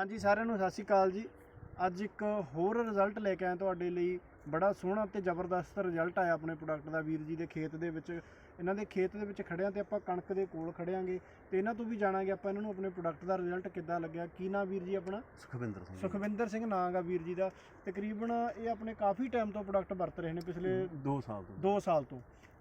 ਹਾਂਜੀ ਸਾਰਿਆਂ ਨੂੰ ਸਤਿ ਸ਼੍ਰੀ ਅਕਾਲ ਜੀ। ਅੱਜ ਇੱਕ ਹੋਰ ਰਿਜ਼ਲਟ ਲੈ ਕੇ ਆਏ ਤੁਹਾਡੇ ਲਈ। ਬੜਾ ਸੋਹਣਾ ਤੇ ਜ਼ਬਰਦਸਤ ਰਿਜ਼ਲਟ ਆਇਆ ਆਪਣੇ ਪ੍ਰੋਡਕਟ ਦਾ ਵੀਰ ਜੀ ਦੇ ਖੇਤ ਦੇ ਵਿੱਚ। ਇਹਨਾਂ ਦੇ ਖੇਤ ਦੇ ਵਿੱਚ ਖੜਿਆਂ ਤੇ ਆਪਾਂ ਕਣਕ ਦੇ ਕੋਲ ਖੜਿਆਂਗੇ ਤੇ ਇਹਨਾਂ ਤੋਂ ਵੀ ਜਾਣਾਂਗੇ ਆਪਾਂ ਇਹਨਾਂ ਨੂੰ ਆਪਣੇ ਪ੍ਰੋਡਕਟ ਦਾ ਰਿਜ਼ਲਟ ਕਿੱਦਾਂ ਲੱਗਿਆ। ਕੀ ਨਾਮ ਵੀਰ ਜੀ ਆਪਣਾ? ਸੁਖਵਿੰਦਰ ਸਿੰਘ ਸੁਖਵਿੰਦਰ ਸਿੰਘ ਨਾਂ ਗਾ ਵੀਰ ਜੀ ਦਾ। ਤਕਰੀਬਨ ਇਹ ਆਪਣੇ ਕਾਫੀ ਟਾਈਮ ਤੋਂ ਪ੍ਰੋਡਕਟ ਵਰਤ ਰਹੇ ਨੇ ਪਿਛਲੇ 2 ਸਾਲ ਤੋਂ। 2 ਸਾਲ ਤੋਂ।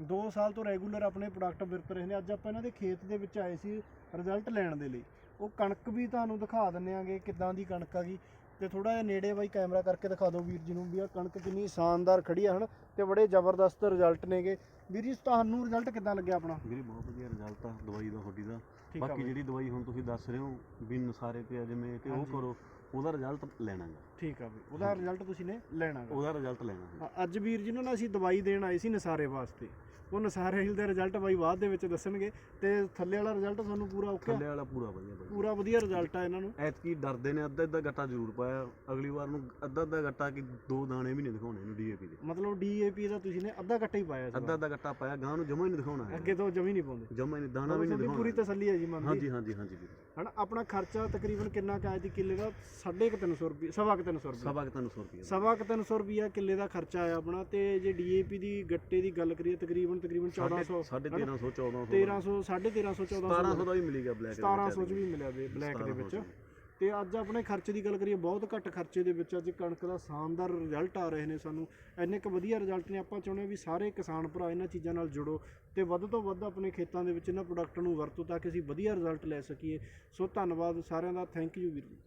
2 ਸਾਲ ਤੋਂ ਰੈਗੂਲਰ ਆਪਣੇ ਪ੍ਰੋਡਕਟ ਵਰਤ ਰਹੇ ਨੇ। ਅੱਜ ਆਪਾਂ ਇਹਨਾਂ ਦੇ ਖੇਤ ਦੇ ਵਿੱਚ ਆਏ ਸੀ ਰਿਜ਼ਲਟ ਲੈਣ ਦੇ ਲਈ। ਉਹ ਕਣਕ ਵੀ ਤੁਹਾਨੂੰ ਦਿਖਾ ਦਿੰਨੇ ਆਂਗੇ ਕਿੱਦਾਂ ਦੀ ਕਣਕ ਆਗੀ ਤੇ ਥੋੜਾ ਜਿਹਾ ਨੇੜੇ ਬਾਈ ਕੈਮਰਾ ਕਰਕੇ ਦਿਖਾ ਦਿਓ ਵੀਰ ਜੀ ਨੂੰ ਵੀ ਆ ਕਣਕ ਕਿੰਨੀ ਸ਼ਾਨਦਾਰ ਖੜੀ ਆ ਹਨ ਤੇ ਬੜੇ ਜ਼ਬਰਦਸਤ ਰਿਜ਼ਲਟ ਨੇਗੇ। ਵੀਰ ਜੀ ਤੁਹਾਨੂੰ ਰਿਜ਼ਲਟ ਕਿੱਦਾਂ ਲੱਗਿਆ ਆਪਣਾ? ਵੀਰੇ ਬਹੁਤ ਵਧੀਆ ਰਿਜ਼ਲਟ ਆ ਦਵਾਈ ਦਾ ਤੁਹਾਡੀ ਦਾ ਆ ਬਾਕੀ। ਜਿਹੜੀ ਦਵਾਈ ਹੁਣ ਤੁਸੀਂ ਦੱਸ ਰਹੇ ਹੋ ਵੀ ਨਸਾਰੇ ਤੇ ਆ ਜਿਵੇਂ ਤੇ ਉਹ। ਕਰੋ। ਉਹਦਾ ਰਿਜ਼ਲਟ ਲੈਣਾਗਾ ਠੀਕ ਆ ਬਈ ਉਹਦਾ ਰਿਜ਼ਲਟ ਤੁਸੀਂ ਨੇ ਲੈਣਾ ਗਾ। ਉਹਦਾ ਰਿਜ਼ਲਟ ਲੈਣਾ ਹਾਂ, ਅੱਜ ਵੀਰ ਜੀ ਨੂੰ ਨਾ ਅਸੀਂ ਦਵਾਈ ਦੇਣ ਆਏ ਸੀ ਨਸਾਰੇ ਵਾਸਤੇ। ਉਹ ਨਸਾਰੇ ਹਿਲ ਦਾ ਰਿਜ਼ਲਟ ਬਾਈ ਬਾਅਦ ਦੇ ਵਿੱਚ ਦੱਸਣਗੇ ਤੇ ਥੱਲੇ ਵਾਲਾ ਰਿਜ਼ਲਟ ਤੁਹਾਨੂੰ ਪੂਰਾ ਓਕੇ ਥੱਲੇ ਵਾਲਾ ਪੂਰਾ ਵਧੀਆ ਬਾਈ। ਪੂਰਾ ਵਧੀਆ ਰਿਜ਼ਲਟ ਆ ਇਹਨਾਂ ਨੂੰ। ਐਤਕੀ ਡਰਦੇ ਨੇ ਅੱਧਾ ਅੱਧਾ ਗੱਟਾ ਜ਼ਰੂਰ ਪਾਇਆ। ਅਗਲੀ ਵਾਰ ਨੂੰ ਅੱਧਾ ਅੱਧਾ ਗੱਟਾ ਕਿ ਦੋ ਦਾਣੇ ਵੀ ਨਹੀਂ ਦਿਖਾਉਣੇ ਇਹਨੂੰ ਡੀਏਪੀ ਦੇ। ਮਤਲਬ ਡੀਏਪੀ ਦਾ ਤੁਸੀਂ ਨੇ ਅੱਧਾ ਘੱਟਾ ਹੀ ਪਾਇਆ ਸੀ। ਅੱਧਾ ਅੱਧਾ ਗੱਟਾ ਪਾਇਆ ਗਾਂ ਨੂੰ ਜਮਾ ਹੀ ਨਹੀਂ ਦਿਖਾਉਣਾ ਹੈ ਅੱਗੇ ਤੋਂ ਜਮੀ ਨਹੀਂ ਪਾਉਂਦੇ। ਜਮਾ ਹੀ ਨਹੀਂ ਦਾਣਾ ਵੀ ਨਹੀਂ ਤੁਹਾਡੀ ਪੂਰੀ ਦਿਖਾਉਣਾ ਤਸੱਲੀ ਹੈ ਜੀ ਮੰਨ ਲਈ ਹਾਂਜੀ ਹਾਂਜੀ ਹਾਂਜੀ ਵੀਰੇ। ਹਨਾ ਆਪਣਾ ਖਰਚਾ ਤਕਰੀਬਨ ਕਿੰਨਾ ਕੁ ਆਇਆ ਸੀ ਕਿੱਲੇ ਦਾ? 350 ਰੁਪਏ ਸਵਾ ਕੁ ਤਿੰਨ ਸੌ ਰੁਪਏ ਸਵਾ ਕੁ ਤਿੰਨ ਸੌ ਰੁਪਏ ਸਵਾ ਕੁ ਤਿੰਨ ਸੌ ਰੁਪਿਆ ਕਿੱਲੇ ਦਾ ਖਰਚਾ ਆਇਆ ਆਪਣਾ ਤੇ ਜੇ ਡੀਏਪੀ ਦੀ ਗੱਟੇ ਦੀ ਗੱਲ ਕਰੀਏ ਤਕਰੀਬਨ ਤਕਰੀਬਨ 1400 ਸਾਢੇ 1300 1400 1300 1350 1400 1700 ਦਾ। ਵੀ ਮਿਲੀ ਗਿਆ ਬਲੈਕ 1700 ਚ ਵੀ ਮਿਲਿਆ ਬਲੈਕ ਦੇ ਵਿੱਚ। ਤੇ ਅੱਜ ਆਪਣੇ ਖਰਚੇ ਦੀ ਗੱਲ ਕਰੀਏ ਬਹੁਤ ਘੱਟ ਖਰਚੇ ਦੇ ਵਿੱਚ ਅੱਜ ਕਣਕ ਦਾ ਸ਼ਾਨਦਾਰ ਰਿਜ਼ਲਟ ਆ ਰਹੇ ਨੇ ਸਾਨੂੰ। ਇੰਨੇ ਕੁ ਵਧੀਆ ਰਿਜ਼ਲਟ ਨੇ। ਆਪਾਂ ਚਾਹੁੰਦੇ ਵੀ ਸਾਰੇ ਕਿਸਾਨ ਭਰਾ ਇਹਨਾਂ ਚੀਜ਼ਾਂ ਨਾਲ ਜੁੜੋ ਤੇ ਵੱਧ ਤੋਂ ਵੱਧ ਆਪਣੇ ਖੇਤਾਂ ਦੇ ਵਿੱਚ ਇਹਨਾਂ ਪ੍ਰੋਡਕਟ ਨੂੰ ਵਰਤੋ ਤਾਂ ਕਿ ਅਸੀਂ ਵਧੀਆ ਰਿਜ਼ਲਟ ਲੈ ਸਕੀਏ। ਸੋ ਧੰਨਵਾਦ ਸਾਰਿਆਂ ਦਾ। ਥੈਂਕ ਯੂ ਵੀਰ ਜੀ।